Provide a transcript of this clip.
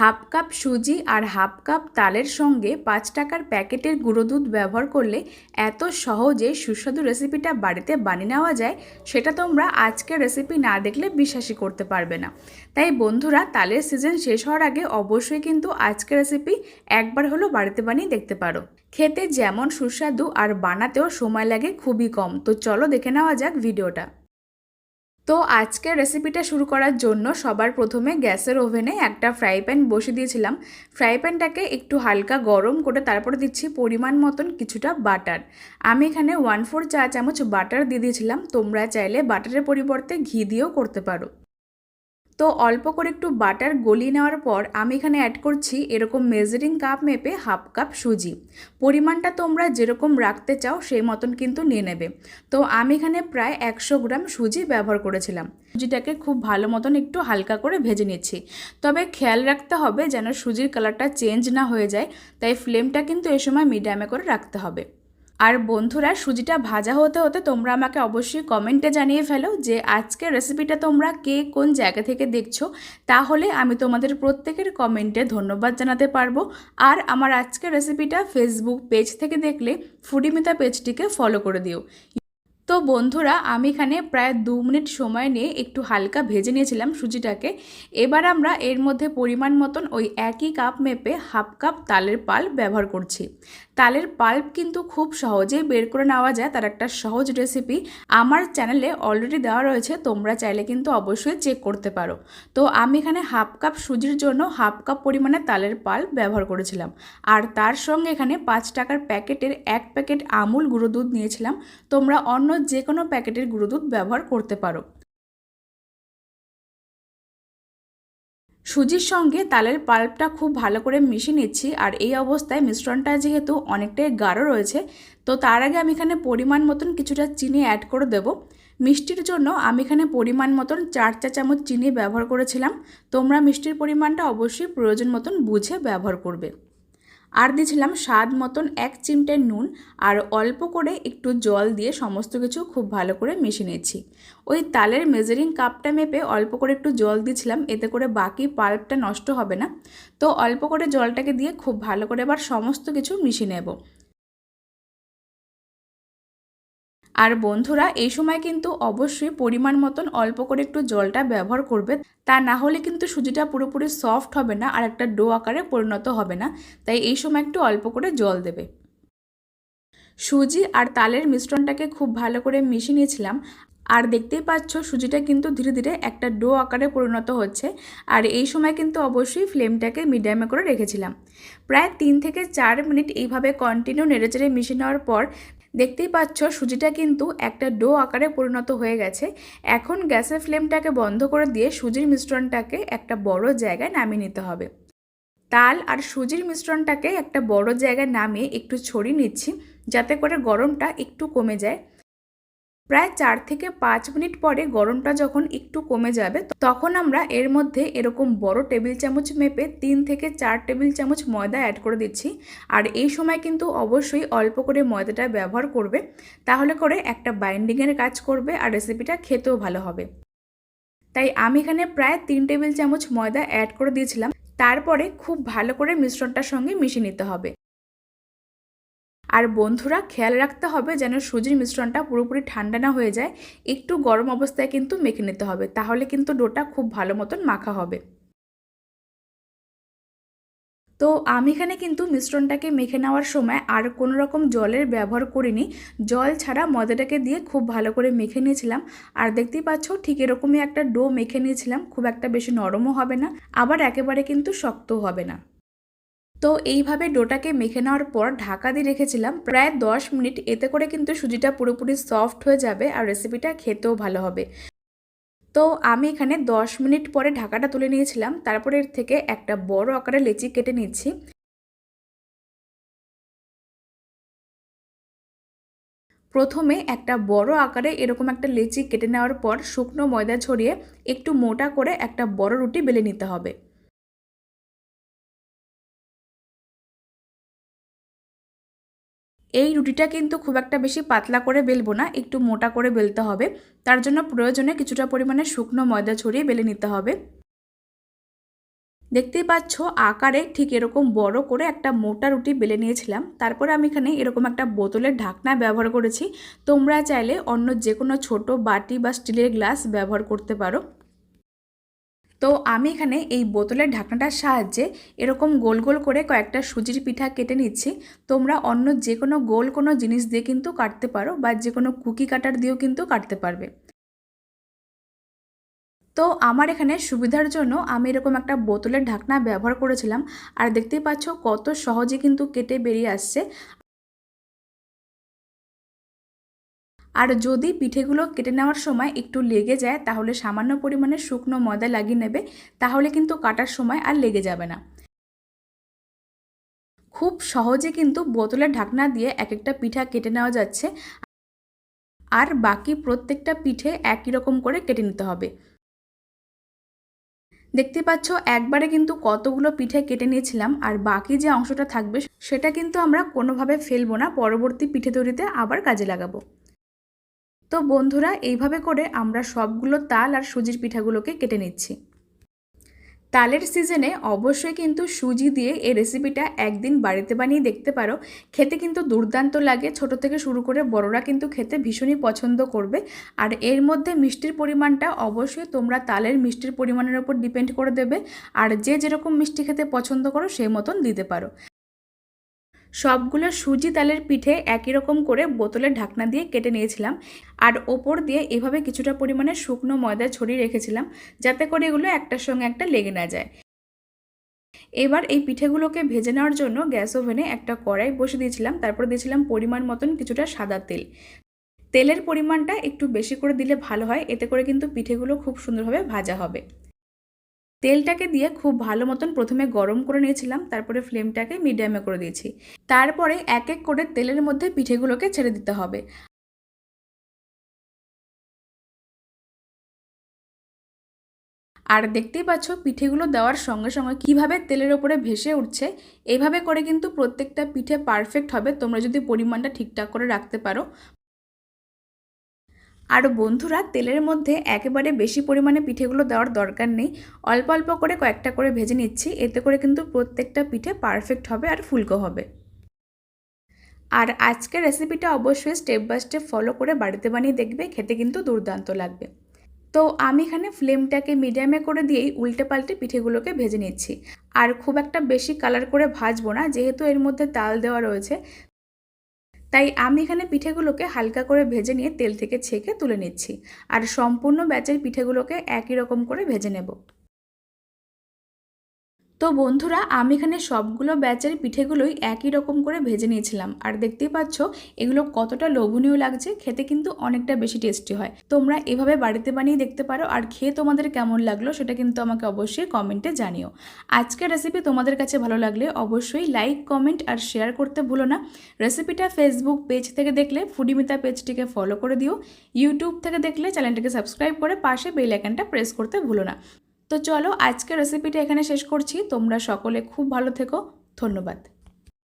Half cup সুজি আর half cup তালের সঙ্গে পাঁচ টাকার প্যাকেটের গুঁড়ো দুধ ব্যবহার করলে এত সহজে সুস্বাদু রেসিপিটা বাড়িতে বানিয়ে নেওয়া যায়, সেটা তোমরা আজকের রেসিপি না দেখলে বিশ্বাসই করতে পারবে না। তাই বন্ধুরা, তালের সিজন শেষ হওয়ার আগে অবশ্যই কিন্তু আজকের রেসিপি একবার হলো বাড়িতে বানিয়ে দেখতে পারো। খেতে যেমন সুস্বাদু আর বানাতেও সময় লাগে খুবই কম। তো চলো দেখে নেওয়া যাক ভিডিওটা। তো আজকের রেসিপিটা শুরু করার জন্য সবার প্রথমে গ্যাসের ওভেনে একটা ফ্রাই প্যান বসে দিয়েছিলাম। ফ্রাই প্যানটাকে একটু হালকা গরম করে তারপরে দিচ্ছি পরিমাণ মতন কিছুটা বাটার আমি এখানে ওয়ান ফোর চা চামচ বাটার দিয়ে দিয়েছিলাম। তোমরা চাইলে বাটারের পরিবর্তে ঘি দিয়েও করতে পারো। তো অল্প করে একটু বাটার গলিয়ে নেওয়ার পর আমি এখানে অ্যাড করছি এরকম মেজারিং কাপ মেপে হাফ কাপ সুজি। পরিমাণটা তোমরা যেরকম রাখতে চাও সেই মতন কিন্তু নিয়ে নেবে। তো আমি এখানে প্রায় একশো গ্রাম সুজি ব্যবহার করেছিলাম। সুজিটাকে খুব ভালো মতন একটু হালকা করে ভেজে নিচ্ছি। তবে খেয়াল রাখতে হবে যেন সুজির কালারটা চেঞ্জ না হয়ে যায়, তাই ফ্লেমটা কিন্তু এ সময় মিডিয়ামে করে রাখতে হবে। আর বন্ধুরা, সুজিটা ভাজা হতে হতে তোমরা আমাকে অবশ্যই কমেন্টে জানিয়ে ফেলো যে আজকের রেসিপিটা তোমরা কে কোন জায়গা থেকে দেখছ। তাহলে আমি তোমাদের প্রত্যেকের কমেন্টে ধন্যবাদ জানাতে পারব। আর আমার আজকের রেসিপিটা ফেসবুক পেজ থেকে দেখলে ফুডিমিতা পেজটিকে ফলো করে দিও। তো বন্ধুরা, আমি এখানে প্রায় দু মিনিট সময় নিয়ে একটু হালকা ভেজে নিয়েছিলাম সুজিটাকে। এবার আমরা এর মধ্যে পরিমাণ মতন ওই একই কাপ মেপে হাফ কাপ তালের পাল ব্যবহার করছি। তালের পাল্প কিন্তু খুব সহজেই বের করে নেওয়া যায়, তার একটা সহজ রেসিপি আমার চ্যানেলে অলরেডি দেওয়া রয়েছে, তোমরা চাইলে কিন্তু অবশ্যই চেক করতে পারো। তো আমি এখানে হাফ কাপ সুজির জন্য হাফ কাপ পরিমাণে তালের পাল্প ব্যবহার করেছিলাম। আর তার সঙ্গে এখানে পাঁচ টাকার প্যাকেটের এক প্যাকেট আমুল গুঁড়ো দুধ নিয়েছিলাম। তোমরা অন্য যে কোনো প্যাকেটের গুঁড়ো দুধ ব্যবহার করতে পারো। সুজির সঙ্গে তালের পাল্পটা খুব ভালো করে মিশিয়ে নিচ্ছি, আর এই অবস্থায় মিশ্রণটা যেহেতু অনেকটাই গাঢ় রয়েছে, তো তার আগে আমি এখানে পরিমাণ মতন কিছুটা চিনি অ্যাড করে দেব। মিষ্টির জন্য আমি এখানে পরিমাণ মতন চার চা চামচ চিনি ব্যবহার করেছিলাম। তোমরা মিষ্টির পরিমাণটা অবশ্যই প্রয়োজন মতন বুঝে ব্যবহার করবে। আর দিয়েছিলাম স্বাদ মতন এক চিমটে নুন আর অল্প করে একটু জল দিয়ে সমস্ত কিছু খুব ভালো করে মিশিয়ে নিয়েছি। ওই তালের মেজারিং কাপটা মেপে অল্প করে একটু জল দিয়েছিলাম, এতে করে বাকি পাল্পটা নষ্ট হবে না। তো অল্প করে জলটাকে দিয়ে খুব ভালো করে এবার সমস্ত কিছু মিশিয়ে নেব। আর বন্ধুরা, এই সময় কিন্তু অবশ্যই পরিমাণ মতন অল্প করে একটু জলটা ব্যবহার করবে। তা না হলে কিন্তু সুজিটা পুরোপুরি সফট হবে না আর একটা ডো আকারে পরিণত হবে না। তাই এই সময় একটু অল্প করে জল দেবে। সুজি আর তালের মিশ্রণটাকে খুব ভালো করে মিশিয়ে নিয়েছিলাম। আর দেখতেই পাচ্ছ, সুজিটা কিন্তু ধীরে ধীরে একটা ডো আকারে পরিণত হচ্ছে। আর এই সময় কিন্তু অবশ্যই ফ্লেমটাকে মিডিয়ামে করে রেখেছিলাম। প্রায় তিন থেকে চার মিনিট এইভাবে কন্টিনিউ নেড়েচেড়ে মিশিয়ে নেওয়ার পর দেখতেই পাচ্ছ সুজিটা কিন্তু একটা ডো আকারে পরিণত হয়ে গেছে। এখন গ্যাসের ফ্লেমটাকে বন্ধ করে দিয়ে সুজির মিশ্রণটাকে একটা বড় জায়গায় নামিয়ে নিতে হবে। তাল আর সুজির মিশ্রণটাকে একটা বড় জায়গায় নামিয়ে একটু ছড়িয়ে নিচ্ছি, যাতে করে গরমটা একটু কমে যায়। প্রায় চার থেকে পাঁচ মিনিট পরে গরমটা যখন একটু কমে যাবে, তখন আমরা এর মধ্যে এরকম বড় টেবিল চামচ মেপে তিন থেকে চার টেবিল চামচ ময়দা অ্যাড করে দিচ্ছি। আর এই সময় কিন্তু অবশ্যই অল্প করে ময়দাটা ব্যবহার করবে, তাহলে করে একটা বাইন্ডিংয়ের কাজ করবে আর রেসিপিটা খেতেও ভালো হবে। তাই আমি এখানে প্রায় তিন টেবিল চামচ ময়দা অ্যাড করে দিয়েছিলাম। তারপরে খুব ভালো করে মিশ্রণটার সঙ্গে মিশিয়ে নিতে হবে। আর বন্ধুরা, খেয়াল রাখতে হবে যেন সুজির মিশ্রণটা পুরোপুরি ঠান্ডা না হয়ে যায়। একটু গরম অবস্থায় কিন্তু মেখে নিতে হবে, তাহলে কিন্তু ডোটা খুব ভালো মতন মাখা হবে। তো আমি এখানে কিন্তু মিশ্রণটাকে মেখে নেওয়ার সময় আর কোনো রকম জলের ব্যবহার করিনি। জল ছাড়া ময়দাটাকে দিয়ে খুব ভালো করে মেখে নিয়েছিলাম। আর দেখতেই পাচ্ছ, ঠিক এরকমই একটা ডো মেখে নিয়েছিলাম, খুব একটা বেশি নরমও হবে না, আবার একেবারে কিন্তু শক্তও হবে না। তো এইভাবে ডোটাকে মেখে নেওয়ার পর ঢাকা দিয়ে রেখেছিলাম। প্রায় দশ মিনিট। এতে করে কিন্তু সুজিটা পুরোপুরি সফট হয়ে যাবে আর রেসিপিটা খেতেও ভালো হবে। তো আমি এখানে দশ মিনিট পরে ঢাকাটা তুলে নিয়েছিলাম। তারপরে এর থেকে একটা বড় আকারে লেচি কেটে নিচ্ছি। প্রথমে একটা বড় আকারে এরকম একটা লেচি কেটে নেওয়ার পর শুকনো ময়দা ছড়িয়ে একটু মোটা করে একটা বড় রুটি বেলে নিতে হবে। এই রুটিটা কিন্তু খুব একটা বেশি পাতলা করে বেলবো না, একটু মোটা করে বেলতে হবে। তার জন্য প্রয়োজনে কিছুটা পরিমাণে শুকনো ময়দা ছড়িয়ে বেলে নিতে হবে। দেখতেই পাচ্ছ আকারে ঠিক এরকম বড় করে একটা মোটা রুটি বেলে নিয়েছিলাম। তারপরে আমি এখানে এরকম একটা বোতলের ঢাকনা ব্যবহার করেছি। তোমরা চাইলে অন্য যে কোনো ছোট বাটি বা স্টিলের গ্লাস ব্যবহার করতে পারো। তো আমি এখানে এই বোতলের ঢাকনাটার সাহায্যে এরকম গোল গোল করে কয়েকটা সুজির পিঠা কেটে নিচ্ছি। তোমরা অন্য যে কোনো গোল কোনো জিনিস দিয়ে কিন্তু কাটতে পারো বা যে কোনো কুকি কাটার দিয়েও কিন্তু কাটতে পারবে। তো আমার এখানে সুবিধার জন্য আমি এরকম একটা বোতলের ঢাকনা ব্যবহার করেছিলাম। আর দেখতেই পাচ্ছ কত সহজে কিন্তু কেটে বেরিয়ে আসছে। আর যদি পিঠেগুলো কেটে নেওয়ার সময় একটু লেগে যায়, তাহলে সামান্য পরিমাণে শুকনো ময়দা লাগিয়ে নেবে, তাহলে কিন্তু কাটার সময় আর লেগে যাবে না। খুব সহজে কিন্তু বোতলের ঢাকনা দিয়ে এক একটা পিঠা কেটে নেওয়া যাচ্ছে। আর বাকি প্রত্যেকটা পিঠে একই রকম করে কেটে নিতে হবে। দেখতে পাচ্ছ, একবারে কিন্তু কতগুলো পিঠে কেটে নিয়েছিলাম, আর বাকি যে অংশটা থাকবে, সেটা কিন্তু আমরা কোনোভাবে ফেলব না, পরবর্তী পিঠে তৈরিতে আবার কাজে লাগাবো। তো বন্ধুরা, এইভাবে করে আমরা সবগুলো তাল আর সুজির পিঠাগুলোকে কেটে নিচ্ছি। তালের সিজনে অবশ্যই কিন্তু সুজি দিয়ে এই রেসিপিটা একদিন বাড়িতে বানিয়ে দেখতে পারো। খেতে কিন্তু দুর্দান্ত লাগে। ছোট থেকে শুরু করে বড়রা কিন্তু খেতে ভীষণই পছন্দ করবে। আর এর মধ্যে মিষ্টির পরিমাণটা অবশ্যই তোমরা তালের মিষ্টির পরিমাণের ওপর ডিপেন্ড করে দেবে। আর যে যেরকম মিষ্টি খেতে পছন্দ করো, সেই মতন দিতে পারো। সবগুলো সুজি তালের পিঠে একই রকম করে বোতলের ঢাকনা দিয়ে কেটে নিয়েছিলাম আর ওপর দিয়ে এভাবে কিছুটা পরিমাণে শুকনো ময়দা ছড়িয়ে রেখেছিলাম যাতে করে এগুলো একটার সঙ্গে একটা লেগে না যায়। এবার এই পিঠেগুলোকে ভেজে নেওয়ার জন্য গ্যাস ওভেনে একটা কড়াই বসে দিয়েছিলাম, তারপর দিয়েছিলাম পরিমাণ মতন কিছুটা সাদা তেল। তেলের পরিমাণটা একটু বেশি করে দিলে ভালো হয়, এতে করে কিন্তু পিঠেগুলো খুব সুন্দরভাবে ভাজা হবে। তেলটাকে দিয়ে খুব ভালো মতন প্রথমে গরম করে নিয়েছিলাম, তারপরে ফ্লেমটাকে মিডিয়ামে করে দিয়েছি। তারপরে এক এক করে তেলের মধ্যে পিঠেগুলোকে ছেড়ে দিতে হবে। আর দেখতেই পাচ্ছ, পিঠেগুলো দেওয়ার সঙ্গে সঙ্গে কীভাবে তেলের ওপরে ভেসে উঠছে এইভাবে করে কিন্তু প্রত্যেকটা পিঠে পারফেক্ট হবে। তোমরা যদি পরিমাণটা ঠিকঠাক করে রাখতে পারো আর বন্ধুরা, তেলের মধ্যে একেবারে বেশি পরিমাণে পিঠেগুলো দেওয়ার দরকার নেই। অল্প অল্প করে কয়েকটা করে ভেজে নিচ্ছি। এতে করে কিন্তু প্রত্যেকটা পিঠে পারফেক্ট হবে আর ফুলকো হবে। আর আজকের রেসিপিটা অবশ্যই স্টেপ বাই স্টেপ ফলো করে বাড়িতে বানিয়ে দেখবে, খেতে কিন্তু দুর্দান্ত লাগবে। তো আমি এখানে ফ্লেমটাকে মিডিয়ামে করে দিয়েই উল্টে পাল্টে পিঠেগুলোকে ভেজে নিচ্ছি। আর খুব একটা বেশি কালার করে ভাজবো না, যেহেতু এর মধ্যে তাল দেওয়া রয়েছে তাই আমি এখানে পিঠেগুলোকে হালকা করে ভেজে নিয়ে তেল থেকে ছেঁকে তুলে নিচ্ছি। আর সম্পূর্ণ ব্যাচের পিঠেগুলোকে একই রকম করে ভেজে নেব। তো বন্ধুরা, আমি এখানে সবগুলো ব্যাচের পিঠেগুলোই একই রকম করে ভেজে নিয়েছিলাম। আর দেখতেই পাচ্ছ, এগুলো কতটা লোভনীয় লাগছে, খেতে কিন্তু অনেকটা বেশি টেস্টি হয়। তোমরা এভাবে বাড়িতে বানিয়ে দেখতে পারো, আর খেয়ে তোমাদের কেমন লাগল সেটা কিন্তু আমাকে অবশ্যই কমেন্টে জানিও। আজকের রেসিপি তোমাদের কাছে ভালো লাগলে অবশ্যই লাইক কমেন্ট আর শেয়ার করতে ভুলো না। রেসিপিটা ফেসবুক পেজ থেকে দেখলে ফুডিমিতা পেজটিকে ফলো করে দিও। ইউটিউব থেকে দেখলে চ্যানেলটিকে সাবস্ক্রাইব করে পাশে বেল আইকনটা প্রেস করতে ভুলো না। তো চলো আজকের রেসিপিটা এখানে শেষ করছি। তোমরা সকলে খুব ভালো থেকো। ধন্যবাদ।